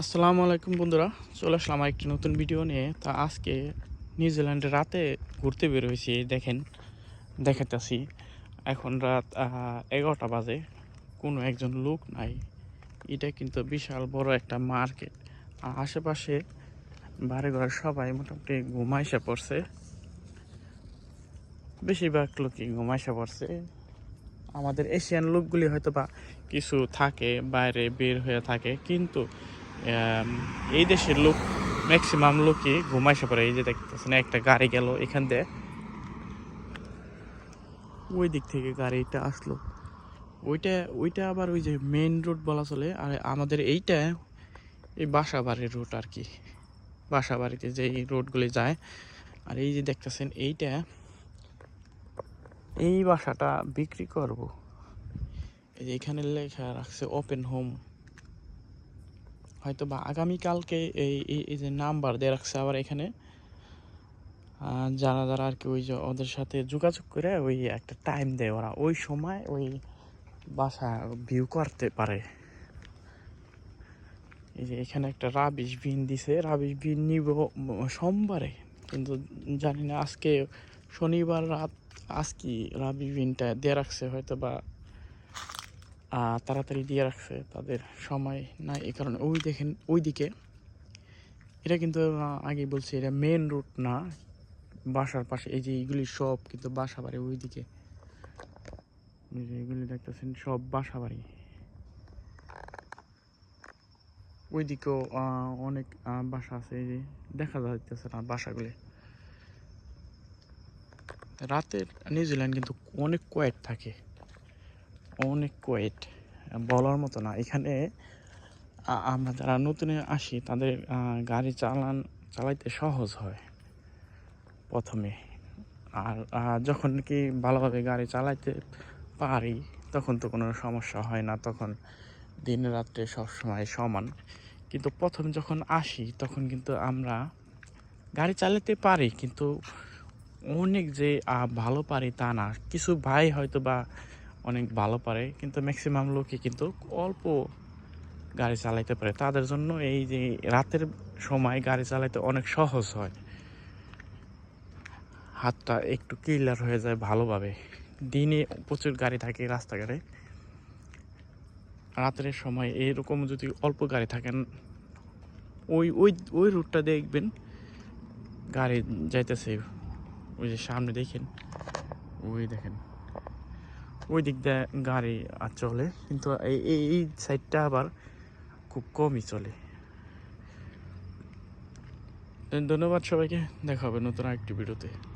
আসসালামু আলাইকুম বন্ধুরা, চলে আসলাম একটি নতুন ভিডিও নিয়ে। তা আজকে নিউজিল্যান্ডে রাতে ঘুরতে বের হয়েছি দেখেন দেখাতেছি এখন রাত এগারোটা বাজে, কোনো একজন লোক নাই। এটা কিন্তু বিশাল বড় একটা মার্কেট। আর আশেপাশে বাড়ি ঘর সবাই মোটামুটি ঘুমাইসা পড়ছে। বেশিরভাগ লোকই ঘুমাইসা পড়ছে। আমাদের এশিয়ান লোকগুলি হয়তো বা কিছু থাকে, বাইরে বের হয়ে থাকে, কিন্তু এই দেশের লোক ম্যাক্সিমাম লোকই ঘুমাইসে পড়ে এই যে দেখতেছেন, একটা গাড়ি গেল এখান দিয়ে। ওই দিক থেকে গাড়িটা আসলো। ওইটা ওইটা আবার ওই যে মেইন রোড বলা চলে, আর আমাদের এইটা, এই বাসা বাড়ির রুট আর কি। বাসা বাড়িতে যে এই রোডগুলি যায়, আর এই যে দেখতেছেন এইটা, এই বাসাটা বিক্রি করব। এই যে এখানে লেখা রাখছে ওপেন হোম হয়তো বা আগামীকালকে এই, এই- যে নাম্বার দিয়ে রাখছে আবার এখানে। যারা যারা আর কি ওই যে ওদের সাথে যোগাযোগ করে ওই একটা টাইম দেয় ওরা। ওই সময় ওই বাসা ভিউ করতে পারে। এই যে এখানে একটা রাবিশ বিন দিছে। রাবিশ বিন নিব সোমবারে। কিন্তু জানি না, আজকে শনিবার রাত আজকে রাবিশ বিনটা দিয়ে রাখছে হয়তো বা তাড়াতাড়ি দিয়ে রাখছে তাদের সময় নাই এই কারণে। ওই দেখেন ওই দিকে এটা কিন্তু আগে বলছি এটা মেন রুট না। বাসার পাশে, এই যে এইগুলি সব কিন্তু বাসা বাড়ি ওই দিকে এগুলি দেখতেছেন, সব বাসা বাড়ি। ওই দিকেও অনেক বাসা আছে, এই যে দেখা যাইতেছে না বাসাগুলি। রাতের নিউজিল্যান্ড কিন্তু অনেক কোয়েট থাকে। অনেক কোয়েট বলার মতো না। এখানে আমরা যারা নতুন আসি, তাদের গাড়ি চালান, চালাইতে সহজ হয় প্রথমে। আর যখন কি ভালোভাবে গাড়ি চালাইতে পারি, তখন তো কোনো সমস্যা হয় না, তখন দিন রাত্রে সবসময় সমান। কিন্তু প্রথম যখন আসি, তখন কিন্তু আমরা গাড়ি চালাতে পারি, কিন্তু অনেক যে ভালো পারি তা না। কিছু ভাই হয়তো বা অনেক ভালো পারে, কিন্তু ম্যাক্সিমাম লোকই কিন্তু অল্প গাড়ি চালাইতে পারে। তাদের জন্য এই যে রাতের সময় গাড়ি চালাইতে অনেক সহজ হয়। হাতটা একটু ক্লিয়ার হয়ে যায় ভালোভাবে। দিনে প্রচুর গাড়ি থাকে রাস্তাঘাটে। রাতের সময় এরকম যদি অল্প গাড়ি থাকেন, ওই ওই ওই রুটটা দেখবেন, গাড়ি যাইতেছে। ওই যে সামনে দেখেন, ওই দেখেন। ওই দিক দিয়ে গাড়ি আর চলে, কিন্তু এই, এই- সাইডটা আবার খুব কমই চলে। ধন্যবাদ সবাইকে, দেখা হবে নতুন একটি ভিডিওতে।